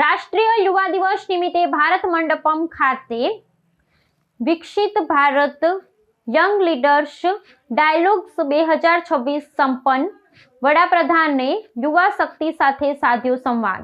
રાષ્ટ્રીય યુવા દિવસ નિમિત્તે ભારત મંડપમ ખાતે વિકસિત ભારત યંગ લીડર્સ ડાયલોગ્સ બે હજાર છવ્વીસ સંપન્ન વડાપ્રધાને યુવા શક્તિ સાથે સાધ્યો સંવાદ.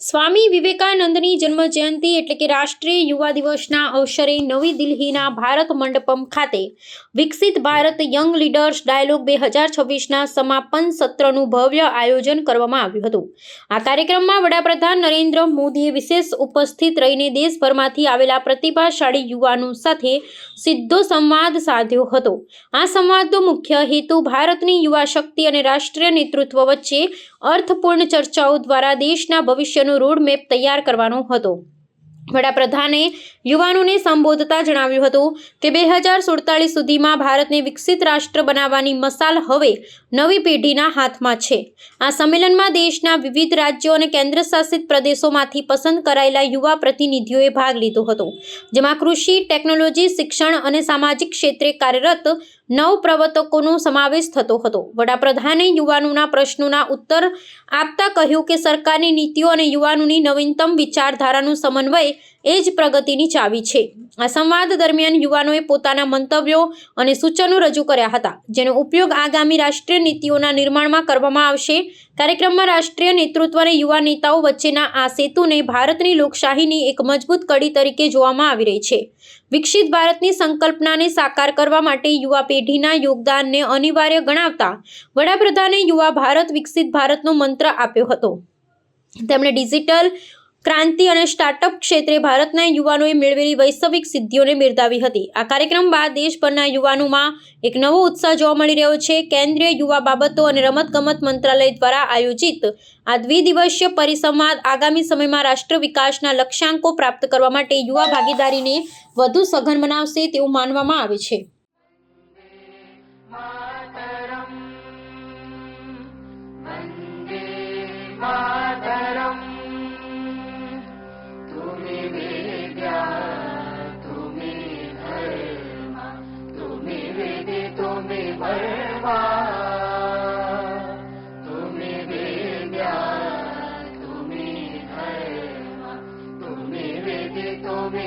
સ્વામી વિવેકાનંદની જન્મ જયંતિ એટલે કે રાષ્ટ્રીય યુવા દિવસના અવસરે નવી દિલ્હીના ભારત મંડપમ ખાતે વિકસિત ભારત યંગ લીડર્સ ડાયલોગ બે હજાર છવ્વીસના સમાપન સત્રનું ભવ્ય આયોજન કરવામાં આવ્યું હતું. આ કાર્યક્રમમાં વડાપ્રધાન નરેન્દ્ર મોદીએ વિશેષ ઉપસ્થિત રહીને દેશભરમાંથી આવેલા પ્રતિભાશાળી યુવાનો સાથે સીધો સંવાદ સાધ્યો હતો. આ સંવાદનો મુખ્ય હેતુ ભારતની યુવા શક્તિ અને રાષ્ટ્રીય નેતૃત્વ વચ્ચે અર્થપૂર્ણ ચર્ચાઓ દ્વારા દેશના ભવિષ્યનો રોડમેપ તૈયાર કરવાનો હતો. વડાપ્રધાને યુવાનોને સંબોધતા જણાવ્યું હતું કે બે હજાર સુડતાલીસ સુધીમાં ભારતને વિકસિત રાષ્ટ્ર બનાવવાની મસાલ હવે નવી પેઢીના હાથમાં છે. આ સંમેલનમાં દેશના વિવિધ રાજ્યો અને કેન્દ્રશાસિત પ્રદેશોમાંથી પસંદ કરાયેલા યુવા પ્રતિનિધિઓએ ભાગ લીધો હતો, જેમાં કૃષિ, ટેકનોલોજી, શિક્ષણ અને સામાજિક ક્ષેત્રે કાર્યરત નવ પ્રવર્તકોનો સમાવેશ થતો હતો. વડાપ્રધાને યુવાનોના પ્રશ્નોના ઉત્તર આપતા કહ્યું કે સરકારની નીતિઓ અને યુવાનોની નવીનતમ વિચારધારાનું સમન્વય એ જ પ્રગતિની ચાવી છે. આ સંવાદ દરમિયાન યુવાનોએ પોતાના મંતવ્યો અને સૂચનો રજૂ કર્યા હતા, જેનો ઉપયોગ આગામી રાષ્ટ્રીય નીતિઓના નિર્માણમાં કરવામાં આવશે. કાર્યક્રમમાં રાષ્ટ્રીય નેતૃત્વ અને યુવા નેતાઓ વચ્ચેના આ સેતુને ભારતની લોકશાહીની એક મજબૂત કડી તરીકે જોવામાં આવી રહી છે. વિકસિત ભારતની સંકલ્પનાને સાકાર કરવા માટે યુવા પેઢીના યોગદાનને અનિવાર્ય ગણાવતા વડાપ્રધાને યુવા ભારત વિકસિત ભારતનો મંત્ર આપ્યો હતો. તેમણે ડિજિટલ ક્રાંતિ અને સ્ટાર્ટઅપ ક્ષેત્રે ભારતના યુવાનોએ મેળવેલી વૈશ્વિક સિદ્ધિઓને બિરદાવી હતી આ કાર્યક્રમ બાદ દેશભરના યુવાનોમાં એક નવો ઉત્સાહ જોવા મળી રહ્યો છે કેન્દ્રીય યુવા બાબતો અને રમતગમત મંત્રાલય દ્વારા આયોજિત આ દ્વિદિવસીય પરિસંવાદ આગામી સમયમાં રાષ્ટ્ર વિકાસના લક્ષ્યાંકો પ્રાપ્ત કરવા માટે યુવા ભાગીદારીને વધુ સઘન બનાવશે તેવું માનવામાં આવે છે Bye. નો મે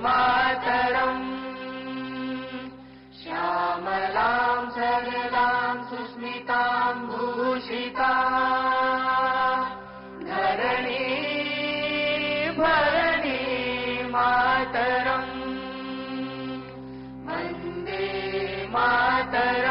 मातरम्। श्यामलाम् सरलाम् सुस्मिताम् भूषिता धरणी भरणे मातरम्। वन्दे मातरम्।